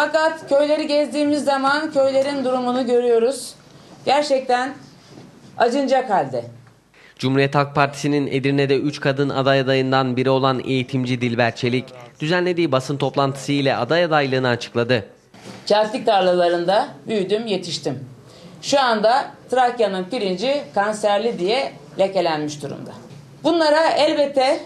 Fakat köyleri gezdiğimiz zaman köylerin durumunu görüyoruz. Gerçekten acınacak halde. Cumhuriyet Halk Partisi'nin Edirne'de 3 kadın aday adayından biri olan eğitimci Dilber Çelik, düzenlediği basın toplantısı ile aday adaylığını açıkladı. Çeltik tarlalarında büyüdüm, yetiştim. Şu anda Trakya'nın pirinci kanserli diye lekelenmiş durumda. Bunlara elbette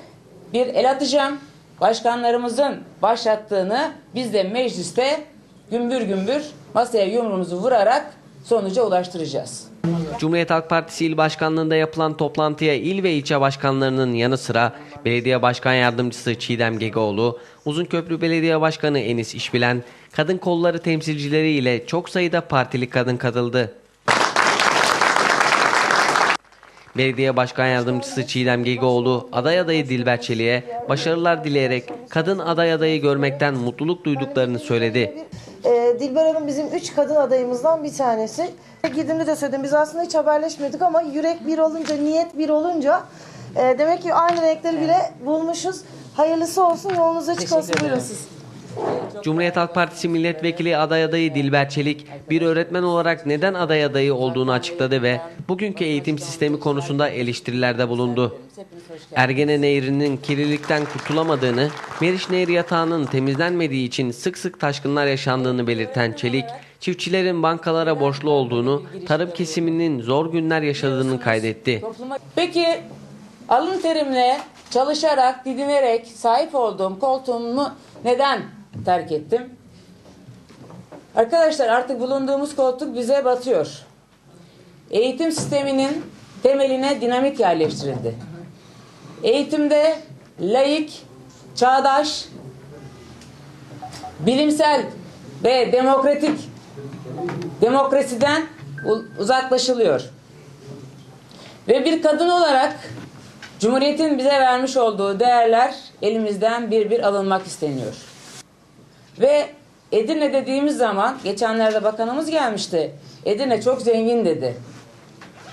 bir el atacağım. Başkanlarımızın başlattığını biz de mecliste gümbür gümbür masaya yumruğumuzu vurarak sonuca ulaştıracağız. Cumhuriyet Halk Partisi İl Başkanlığı'nda yapılan toplantıya il ve ilçe başkanlarının yanı sıra Belediye Başkan Yardımcısı Çiğdem Gegoğlu, Uzunköprü Belediye Başkanı Enis İşbilen, kadın kolları temsilcileri ile çok sayıda partili kadın katıldı. Belediye Başkan Yardımcısı Çiğdem Gegoğlu, aday adayı Dilber Çelik'e başarılar dileyerek kadın aday adayı görmekten mutluluk duyduklarını söyledi. Ee, Dilber Hanım bizim üç kadın adayımızdan bir tanesi. Gidimde de söyledim biz aslında hiç haberleşmedik ama yürek bir olunca, niyet bir olunca e, demek ki aynı renkleri bile bulmuşuz. Hayırlısı olsun yolunuza çıkasın ederim. buyurun siz. Cumhuriyet Halk Partisi Milletvekili aday adayı Dilber Çelik, bir öğretmen olarak neden aday adayı olduğunu açıkladı ve bugünkü eğitim sistemi konusunda eleştirilerde bulundu. Ergene Nehri'nin kirlilikten kurtulamadığını, Meriç Nehri yatağının temizlenmediği için sık sık taşkınlar yaşandığını belirten Çelik, çiftçilerin bankalara borçlu olduğunu, tarım kesiminin zor günler yaşadığını kaydetti. Peki alın terimle çalışarak, didinerek sahip olduğum koltuğumu neden terk ettim? Arkadaşlar artık bulunduğumuz koltuk bize batıyor. Eğitim sisteminin temeline dinamit yerleştirildi. Eğitimde laik, çağdaş, bilimsel ve demokratik demokrasiden uzaklaşılıyor. Ve bir kadın olarak Cumhuriyet'in bize vermiş olduğu değerler elimizden bir bir alınmak isteniyor. Ve Edirne dediğimiz zaman geçenlerde bakanımız gelmişti. Edirne çok zengin dedi.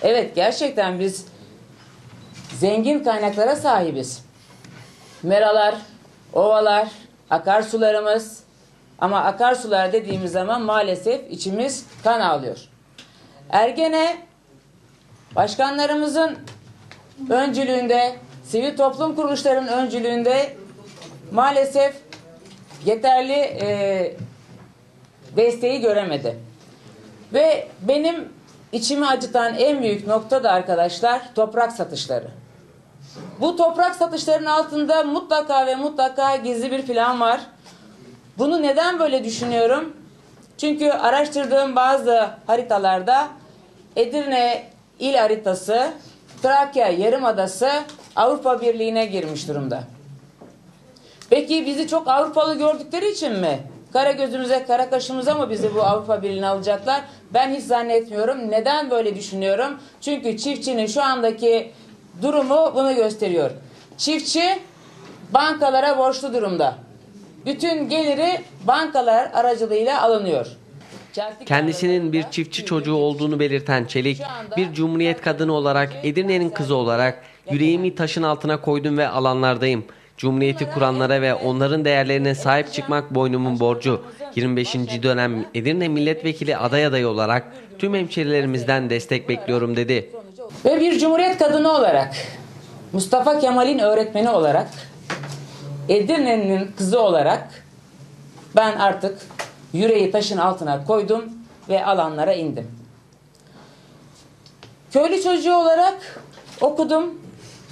Evet gerçekten biz zengin kaynaklara sahibiz. Meralar, ovalar, akarsularımız ama akarsular dediğimiz zaman maalesef içimiz kan ağlıyor. Ergene başkanlarımızın öncülüğünde, sivil toplum kuruluşlarının öncülüğünde maalesef yeterli e, desteği göremedi. Ve benim içimi acıtan en büyük nokta da arkadaşlar toprak satışları. Bu toprak satışlarının altında mutlaka ve mutlaka gizli bir plan var. Bunu neden böyle düşünüyorum? Çünkü araştırdığım bazı haritalarda Edirne il haritası, Trakya Yarımadası Avrupa Birliği'ne girmiş durumda. Peki bizi çok Avrupalı gördükleri için mi? Kara gözümüze, kara kaşımıza mı bizi bu Avrupa Birliği'ne alacaklar? Ben hiç zannetmiyorum. Neden böyle düşünüyorum? Çünkü çiftçinin şu andaki durumu bunu gösteriyor. Çiftçi bankalara borçlu durumda. Bütün geliri bankalar aracılığıyla alınıyor. Kendisinin bir çiftçi çocuğu olduğunu belirten Çelik, bir cumhuriyet kadını olarak, Edirne'nin kızı olarak yüreğimi taşın altına koydum ve alanlardayım. Cumhuriyeti kuranlara ve onların değerlerine sahip çıkmak boynumun borcu. 25. dönem Edirne milletvekili aday adayı olarak tüm hemşerilerimizden destek bekliyorum dedi. Ve bir cumhuriyet kadını olarak, Mustafa Kemal'in öğretmeni olarak, Edirne'nin kızı olarak ben artık yüreği taşın altına koydum ve alanlara indim. Köylü çocuğu olarak okudum,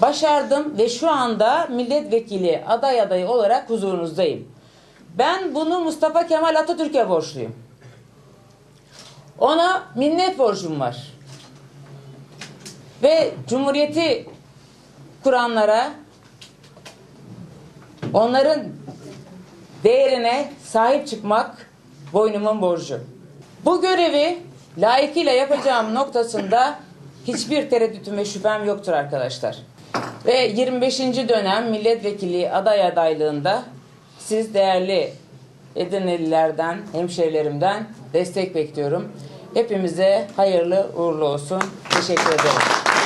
başardım ve şu anda milletvekili aday adayı olarak huzurunuzdayım. Ben bunu Mustafa Kemal Atatürk'e borçluyum. Ona minnet borcum var ve Cumhuriyeti kuranlara onların değerine sahip çıkmak boynumun borcu. Bu görevi layıkıyla yapacağım noktasında hiçbir tereddütüm ve şüphem yoktur arkadaşlar. Ve 25. dönem milletvekili aday adaylığında siz değerli Edirnelilerden, hemşerilerimden destek bekliyorum. Hepimize hayırlı uğurlu olsun. Teşekkür ederim.